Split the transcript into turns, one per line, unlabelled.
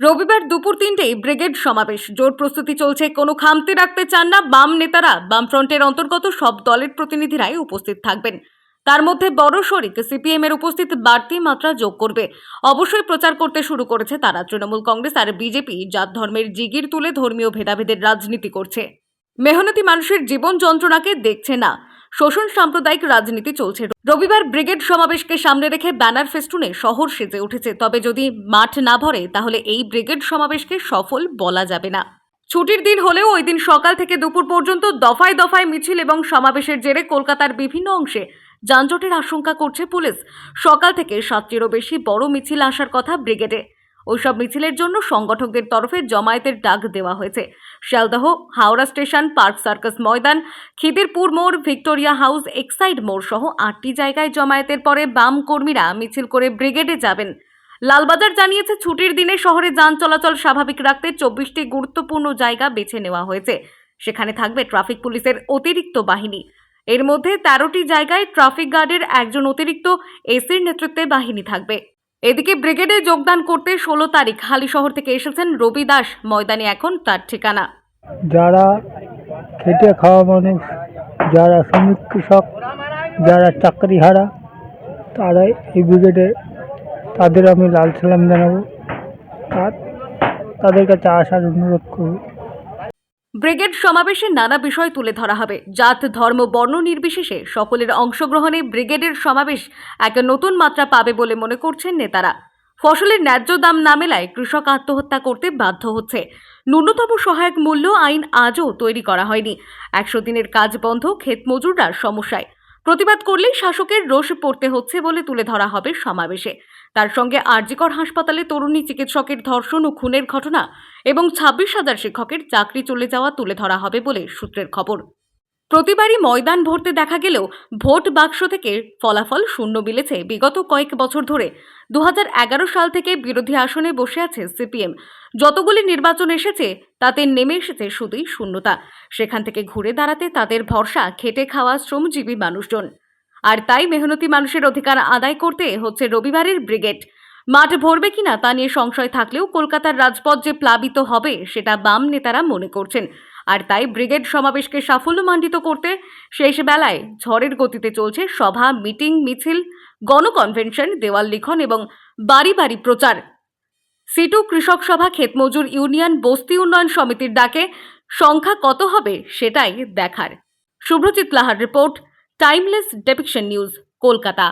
রবিবার দুপুর তিনটেই ব্রিগেড সমাবেশ। জোর প্রস্তুতি চলছে। কোনো খামতি রাখতে চান না বাম নেতারা। বামফ্রন্টের অন্তর্গত সব দলের প্রতিনিধিরাই উপস্থিত থাকবেন। তার মধ্যে বড় শরিক সিপিএম এর উপস্থিত বাড়তি মাত্রা যোগ করবে। অবশ্যই প্রচার করতে শুরু করেছে তারা। তৃণমূল কংগ্রেস আর বিজেপি জাত ধর্মের জিগির তুলে ধর্মীয় ভেদাভেদের রাজনীতি করছে। মেহনতি মানুষের জীবন যন্ত্রণাকে দেখছে না। শোষণ সাম্প্রদায়িক রাজনীতি চলছে। রবিবার ব্রিগেড সমাবেশকে সামনে রেখে ব্যানার ফেস্টুনে শহর সেজে উঠেছে। তবে যদি মাঠ না ভরে, তাহলে এই ব্রিগেড সমাবেশকে সফল বলা যাবে না। ছুটির দিন হলেও ওই দিন সকাল থেকে দুপুর পর্যন্ত দফায় দফায় মিছিল এবং সমাবেশের জেরে কলকাতার বিভিন্ন অংশে যানজটের আশঙ্কা করছে পুলিশ। সকাল থেকে সাতটিরও বেশি বড় মিছিল আসার কথা ব্রিগেডে। ওইসব মিছিলের জন্য সংগঠকদের তরফে জমায়েতের ডাক দেওয়া হয়েছে। Sealdah, Howrah station, Park Circus Maidan, Khidirpur মোড়, ভিক্টোরিয়া হাউস, এক্সাইড মোড় সহ আটটি জায়গায় জমায়েতের পরে বাম কর্মীরা মিছিল করে ব্রিগেডে যাবেন। লালবাজার জানিয়েছে ছুটির দিনে শহরে যান চলাচল স্বাভাবিক রাখতে চব্বিশটি গুরুত্বপূর্ণ জায়গা বেছে নেওয়া হয়েছে। সেখানে থাকবে ট্রাফিক পুলিশের অতিরিক্ত বাহিনী। এর মধ্যে তেরোটি জায়গায় ট্রাফিক গার্ডের একজন অতিরিক্ত এসির নেতৃত্বে বাহিনী থাকবে। এদিকে ব্রিগেডে যোগদান করতে ষোলো তারিখ হালিশহর থেকে এসেছেন রবি দাস। ময়দানে এখন তার ঠিকানা।
যারা খেটে খাওয়া মানুষ, যারা শ্রমিক কৃষক, যারা চাকরিহারা তারা এই ব্রিগেডে তাদের আমি লাল সালাম জানাব। আর তাদের কাছে আসার অনুরোধ করব।
ব্রিগেড সমাবেশে নানা বিষয় তুলে ধরা হবে। জাত, ধর্ম, বর্ণ নির্বিশেষে সকলের অংশগ্রহণে ব্রিগেডের সমাবেশ এক নতুন মাত্রা পাবে বলে মনে করছেন নেতারা। ফসলের ন্যায্য দাম না মেলায় কৃষক আত্মহত্যা করতে বাধ্য হচ্ছে। ন্যূনতম সহায়ক মূল্য আইন আজও তৈরি করা হয়নি। একশো দিনের কাজ বন্ধ ক্ষেত মজুররা সমস্যায়। প্রতিবাদ করলেই শাসকের রোষ পড়তে হচ্ছে বলে তুলে ধরা হবে সমাবেশে। তার সঙ্গে আরজিকর হাসপাতালে তরুণী চিকিৎসকের ধর্ষণ ও খুনের ঘটনা এবং ছাব্বিশ হাজার শিক্ষকের চাকরি চলে যাওয়া তুলে ধরা হবে বলে সূত্রের খবর। প্রতিবারই ময়দান ভরতে দেখা গেলেও ভোট বাক্স থেকে ফলাফল শূন্য মিলেছে বিগত কয়েক বছর ধরে। দু হাজার এগারো সাল থেকে বিরোধী আসনে বসে আছে সিপিএম। যতগুলি নির্বাচন এসেছে, তাতে নেমে এসেছে শুধুই শূন্যতা। সেখান থেকে ঘুরে দাঁড়াতে তাদের ভরসা, খেটে খাওয়া শ্রমজীবী মানুষজন। আর তাই মেহনতি মানুষের অধিকার আদায় করতে হচ্ছে রবিবারের ব্রিগেড। মাঠ ভরবে কিনা তা নিয়ে সংশয় থাকলেও কলকাতার রাজপথ যে প্লাবিত হবে সেটা বাম নেতারা মনে করছেন। আর তাই ব্রিগেড সমাবেশকে সাফল্যমণ্ডিত করতে শেষ বেলায় ঝড়ের গতিতে চলছে সভা, মিটিং, মিছিল, গণকনভেনশন, দেওয়াল লিখন এবং বাড়ি বাড়ি প্রচার। সিটু কৃষক সভা, ক্ষেতমজুর ইউনিয়ন, বস্তি উন্নয়ন সমিতির ডাকে সংখ্যা কত হবে সেটাই দেখার। শুভ্রজিৎ লাহার report, timeless depiction news, Kolkata.